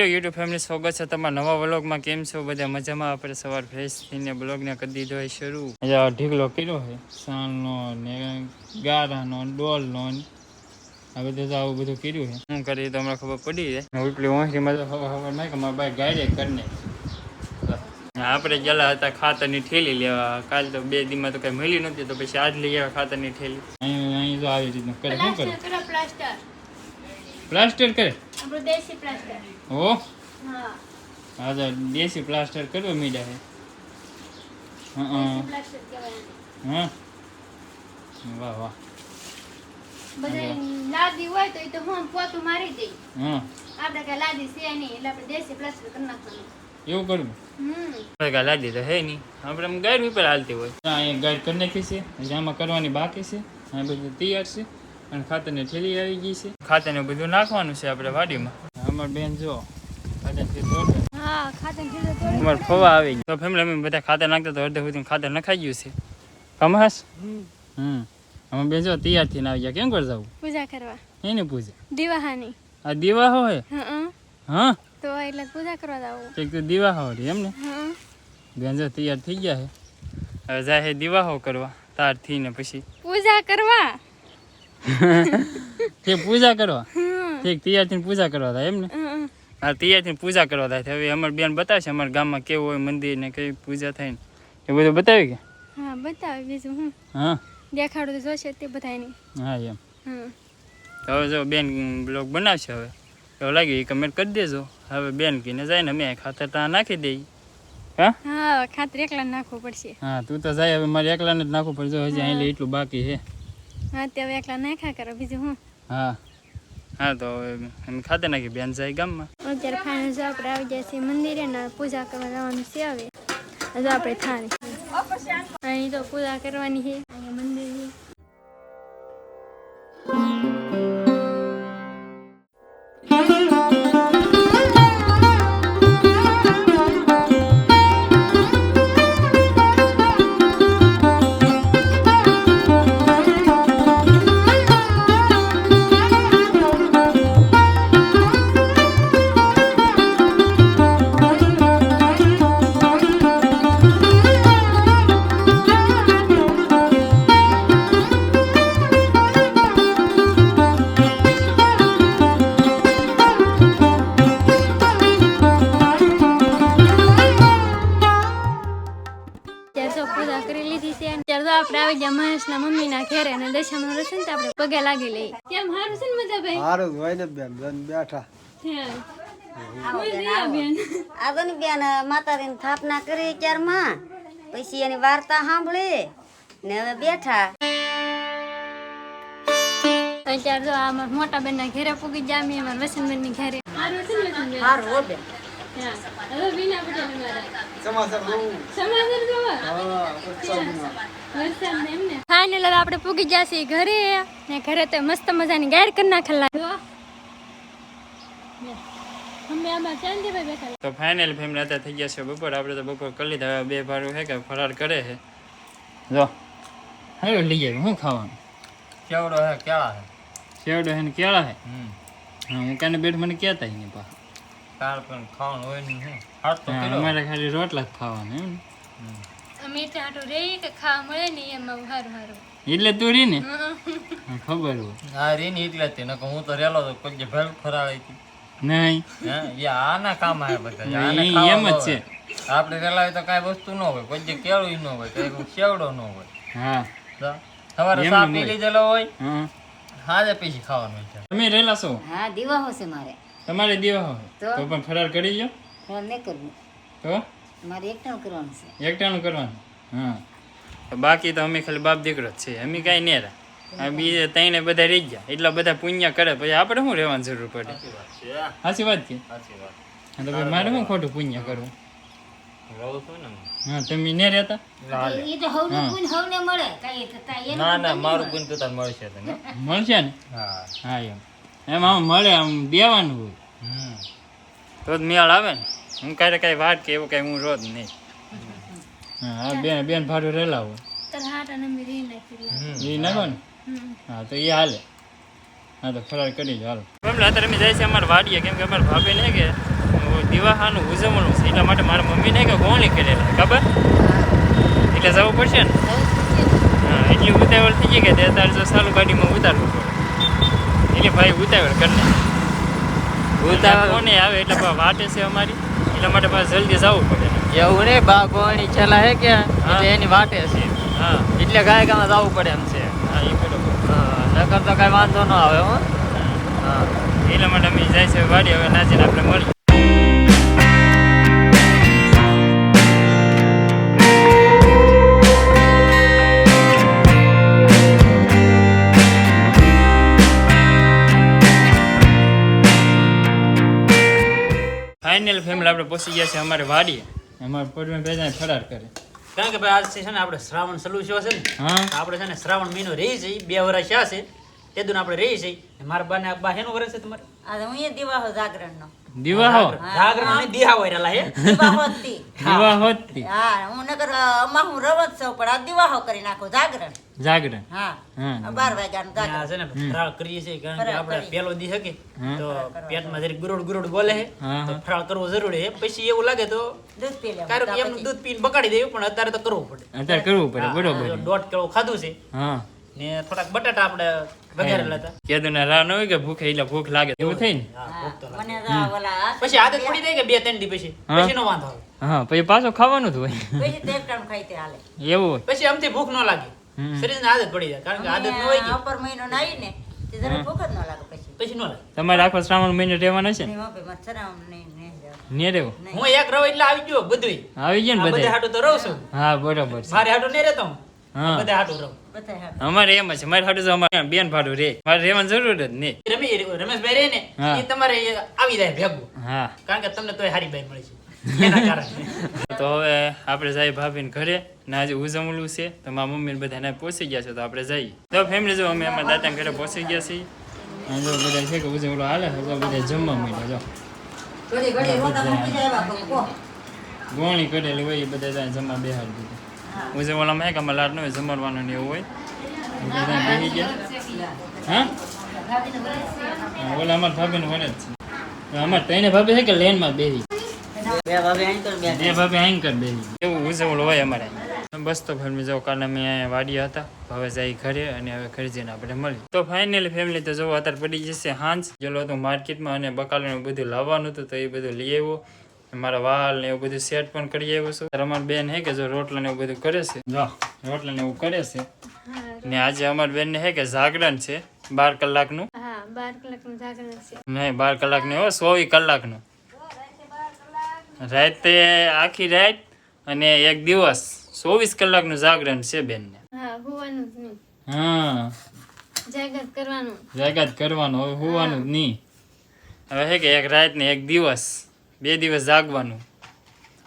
Hello YouTube family સ્વાગત છે તમારા નવા વ્લોગમાં. કેમ છો? બધા મજામાં? આપણે સવાર ફ્રેશ થઈને બ્લોગને કરી દીધો હોય શરૂ. ઢીકલો કર્યો છે. સાણનો ને ગારાનો ડોલનો આ બધું તો આવું બધું કર્યું છે. શું કરી તો હમણાં ખબર પડી જાય ઉપલી વાંસરીમાં તો ખબર ખબર નહીં કે મારા ભાઈ ગાયડે કરીને આપણે ગયેલા હતા ખાતરની ઠેલી લેવા. કાલ તો બે દીમાં તો કઈ મળી નહોતી તો પછી આજ લઈ આવ્યા ખાતરની ઠેલી અહીં અહીં તો આવી રીતનું કરે. શું કરે? પ્લાસ્ટર કરે? આપણું દેશી પ્લાસ્ટર ઓ હા હા તો દેશી પ્લાસ્ટર કરવા મીડા છે હા દેશી પ્લાસ્ટર કહેવાય આને. હા વાહ વાહ બધા લાદી હોય તો એ તો હું પોતું મારી દઈ હા આપણે કઈ લાદી છે નહીં એટલે આપણે દેશી પ્લાસ્ટર કરી નાખવાનું એવું કરવું હમ ભેગા લાદી તો હે નહીં આપણે આમ ગાઈડ ઉપર હાલતી હોય હા, અહીંયા ગાઈડ કરી નાખી છે હજી આમાં કરવાની બાકી છે આ બધું તૈયાર છે અને ખાતરની થેલી આવી ગઈ છે. ખાતરને બધું નાખવાનું છે આપણે વાડીમાં. અમાર બેન જો અમારે ફવા આવી તો ફેમિલી અમે બધા ખાતર નાખતા તો અડધે સુધી ખાતર નખાઈ ગયું છે. કમાસ હમ. અમે બેન જો તૈયાર થઈને આવી ગયા. કેમ કર જવું પૂજા કરવા. એને પૂછે દિવાહાની. આ દીવા હોય હા હા. તો એટલે પૂજા કરવા જાવું. એક તો દીવા હોય એમ ને? બેન જો તૈયાર થઈ ગયા છે હવે જાય દીવાહો કરવા તારથી ને પછી. પૂજા કરવા? તે પૂજા કરવા. ઠીક તૈયાર થઈને પૂજા કરવા થાય એમ ને? હા તૈયાર થઈને પૂજા કરવા થાય. હવે અમારી બેન બતાવશે અમારા ગામમાં કેવું હોય મંદિર ને કઈ પૂજા થાય ને. એ બધું બતાવી કે? હા બતાવી બીજું હું. હા? દેખાડું તો જોશે તે બધાની હા એમ. તો હવે જો બેન બ્લોગ બનાવશે હવે. એવું લાગે એ કમેન્ટ કરી દેજો. હવે બેન કીને જાય ને અમે ખાતર ત્યાં નાખી દઈએ. હા? હા ખાતર એકલા નાખવું પડશે. હા તું તો જાય હવે મારે એકલાને જ નાખવું પડશે. હજી અહીં એટલું બાકી છે. હા તે હવે એકલા નાખ્યા કરો બીજું હું? હા. હા તો નાખી બેન જાય ગામમાં. અત્યારે ફાઇનલ જો આપણે આવી જાય છે મંદિરે ને પૂજા કરવા જવાનું છે હવે. જો આપણે થાળી. અહીં તો પૂજા કરવાની છે. અહીંયા મંદિર મહેશના મમ્મીના ઘેરે અને દશામાં રસન તો આપણે પગે લાગી લઈએ. કેમ હારું છે ને મજા ભાઈ? હારું હોય ને બેન બેન બેઠા. બેન આગળની બેન? માતાજીની સ્થાપના કરી ચારમાં પછી એની વાર્તા સાંભળી ને હવે બેઠા. અત્યારે જો આ મોટા મોટા બેનના ઘેરે પૂગી જામી અમે અમારા વસંતબેનની ઘેરે હારું છે ને? બેન. હવે બીના પટેલ અમારા. સમાચાર બહુ સમાચાર જોવા? હા વરસાદમાં. વરસાદ ને એમને. ફાઇનલ હવે આપણે પૂગી ગયા છીએ ઘરે ને ઘરે તો મસ્ત મજાની ગાયર કરી નાખેલા જો. અમે આમાં ચાંદીભાઈ બેઠા તો ફાઇનલ ફેમિલી અત્યારે થઈ ગયા છે બપોર આપણે તો બપોર કરી લીધા હવે બે ભારું છે કે ફરાર કરે છે જો હાલો લઈ આવ્યું શું ખાવાનું કેવડો હે કેળા હે શેવડો છે ને કેળા છે હમ હા હું કાને બેઠ મને કહેતા ય નહીં પા કાળ પણ ખાવાનું હોય નહીં હાથ તો હા, અમારે ખાલી રોટલા જ ખાવાના એમ. ને અમે ત્યાં આટલું કે ખાવા મળે ને એમાં એટલે તું રી ને? હા, ખબર હોય. આ રીની એટલે જ તે. નકર હું તો રેલો તો કોઈ ભેળ ફરાળી હતી નહીં. હે? એ આના કામ આવે બધા. એમ જ છે. આપણે રેલા હોય તો કાંઈ વસ્તુ ન હોય. કોઈ જે કેળું ન હોય કઈ સેવડો ન હોય. હા. સવારે સાપ ન પી હોય. લીધેલો હોય હા. હાજે પછી ખાવાનું છે તમે રેલા છો? હા દીવા હશે મારે. તમારે દેવા હોય. તો? પણ ફરાર કરી નહીં કરવું. તો? મારે એકટાણું કરવાનું છે. એકટાણું કરવાનું? હા. તો બાકી તો અમે ખાલી બાપ દીકરો જ છે. અમે કાંઈ નહીં રહ્યા. આ બીજે તઈને બધા રહી ગયા. એટલા બધા પુણ્ય કરે પછી આપણે શું રહેવાની જરૂર પડે? સાચી વાત હા. તો ભાઈ મારે શું ખોટું પુણ્ય કરવું? છું હું. તમે ને રહેતા મળશે ને? હા. હા એમ. એમ આમ મળે આમ દેવાનું હોય. તો જ મેળ આવે ને. હું ક્યારે કાંઈ વાટ કે એવું કાંઈ હું રોજ નહીં. હા આ બેન બેન ભાડું રેલા હોય. એ નાખો ને? હા તો એ હાલે. હા તો ફરાર કરી દો હાલો. અત્યારે અમે જાય છે અમારે વાડીએ. કેમ કે અમારા ભાભી ને કે દિવાહાનું ઉજવણું છે. એટલા માટે મારા મમ્મીને કે ગોળી કરેલા. ખબર? એટલે જવું પડશે ને? હા એટલી ઉતાવળ થઈ ગઈ કે તે અત્યારે જો સાલું ગાડીમાં ઉતારવું પડે. એટલે ભાઈ ઉતાવળ કરીને ઉતાવળ? કોને આવે એટલે વાટે છે અમારી. એટલા માટે પાછું જલ્દી જવું પડે. એવું નહીં બા કોણી છેલ્લા હે કે? એની વાટે છે. હા. એટલે ગાય ગામાં જવું પડે એમ છે. હા એ બરોબર. હા નકર તો કઈ વાંધો ન આવે હો. હા. એટલા માટે અમે જાય છે વાડી હવે નાચીને આપણે મળીએ. ફાઇનલ ફેમિલી આપણે પહોંચી ગયા છે અમારે વાડીએ. અમારે પડવે ભેજા ફરાર કરે. કારણ કે ભાઈ આજ છે ને આપણે શ્રાવણ ચાલુ થયો છે ને આપણે છે ને શ્રાવણ મહિનો રહી છે બે વર્ષ છે તે દુન આપણે રહી છે. મારા બાને બા હેનું વર્ષ છે તમારે? આ હું દિવાહો જાગરણ નો દિવાહો. જાગરણ નહીં દિહા વયરાલા હે. દિવાહોતી. જ તી. દિવાહો જ તી. હા હું નગર અમા હું રવત છું પણ આ દિવાહો કરી નાખો જાગરણ. જાગરણ. હા. હા. બાર વાગ્યાનું જાગરણ. છે ને ફરાળ કરીએ છીએ કારણ કે આપણે પેલો દી શકે તો પેટમાં જરી ગુરોડ ગુરોડ બોલે છે તો ફરાળ કરવો જરૂરી છે પછી એવું લાગે તો દૂધ પી લેવું કારણ કે એમ દૂધ પીને બકાડી દેવું પણ અત્યારે તો કરવું પડે. અત્યારે કરવું પડે બરોબર. દોઢ કિલો ખાધું છે. હા. ને થોડાક બટાટા આપણે વઘારેલા હતા. કીધું ને ન હોય કે ભૂખે એટલે ભૂખ લાગે. એવું થઈ ને હા, હા, ભૂખ તો લાગે. મને તો ઓલા પછી આદત પડી જાય કે બે ત્રણ દી પછી? પછી નો વાંધો આવે. હા પછી પાછું ખાવાનું જ હોય. પછી તો ટાઈમ ખાઈ તે હાલે. એવું પછી આમથી ભૂખ ન લાગે. શરીરને આદત પડી જાય કારણ કે આદત ન હોય કે. અપર મહિનો નાઈ ને તે જરા ભૂખ જ ન લાગે પછી. પછી ન લાગે. તમારે આખો શ્રાવણ મહિનો રહેવાનો છે? ને નહીં બાપે, મારે શરમ નહીં, નહીં ને રહેવું હું એક રહું એટલે આવી ગયો બધું આવી ગયો ને બધે? હાટું તો રહું છું. હા બરોબર સારી મારે હાટું નહીં રહેતો હા. બધે હાટું રહું. અમારે એમ છે. મારે તો અમારે બેન ભાડું રે. મારે રહેવાની જરૂર જ નહીં રમી રમેશભાઈ રહે ને. એ તમારે આવી જાય ભેગું. હા. કારણ કે તમને તોય હારી બાઈ મળી છે. તો હવે આપણે જઈએ ભાભીને ઘરે. ને આજે ઉજવણું છે. તો મારા મમ્મી ને બધા પહોંચી ગયા છે. તો આપણે જઈએ. તો ફેમિલી જો અમે અમારા દાદા ઘરે પહોંચી ગયા છીએ. અને જો બધા છે કે ઉજવણું હાલે તો બધા જમવા માંડ્યા જો. ગોણી કરેલી હોય એ બધા જમવા બેહાડી દીધું. હે. કે અમારે લાડ ન હોય જમવાનું ને એવું હોય. બધા બેસી ગયા? હા? ઓલા અમારા ભાભીને વડે જ છે. અમારે ત્રણે ભાભી છે કે લેનમાં બેસી બે ભાભી અહીં બે બે ભાભી અહીં કર બેસી એવું ઉજવણું હોય અમારે. બસ તો ફેમિલી જો કાલે અમે અહીંયા વાડીયા હતા. હવે જાય ઘરે અને હવે ઘરે જઈને આપણે મળી તો ફાઇનલી ફેમિલી તો જો અત્યારે પડી જશે હાંજ. જેલો હતું માર્કેટમાં અને બકાલાનું બધું લાવવાનું હતું તો એ બધું લઈ આવ્યો. મારા વાલ ને એવું બધું સેટ પણ કરી આવ્યો છું. ત્યારે અમારી બેન હે કે જો રોટલા ને એવું બધું કરે છે? જો રોટલા ને એવું કરે છે. ને આજે અમારી બેન ને હે કે જાગરણ છે બાર કલાકનું નહીં બાર કલાકનું હો ચોવીસ કલાકનું. રાતે આખી રાત અને એક દિવસ ચોવીસ કલાકનું જાગરણ છે બેન ને હોવાનું હા. જાગત કરવાનું. જાગત કરવાનું હવે હોવાનું જ નહીં. હવે હે કે એક રાત ને એક દિવસ. બે દિવસ જાગવાનું.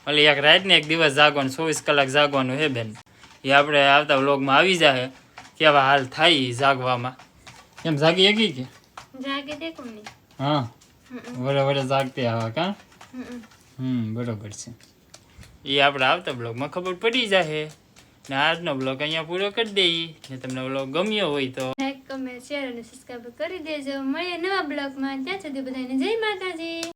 એટલે એક રાતને એક દિવસ જાગવાનું ચોવીસ કલાક જાગવાનું હે બેન. એ આપણે આવતા વ્લોગમાં આવી જાય કેવા હાલ થાય જાગવામાં. એમ જાગી શકી કે? હા. વડે વડે જાગતી આવા કા. હમ. બરોબર છે. એ આપણે આવતા બ્લોગમાં ખબર પડી જાય ને આજનો બ્લોગ અહીંયા પૂરો કરી દઈએ ને તમને બ્લોગ ગમ્યો હોય તો. લાઈક કમેન્ટ શેર અને સબસ્ક્રાઈબ કરી દેજો. મળીએ નવા બ્લોગમાં ત્યાં સુધી બધાને જય માતાજી.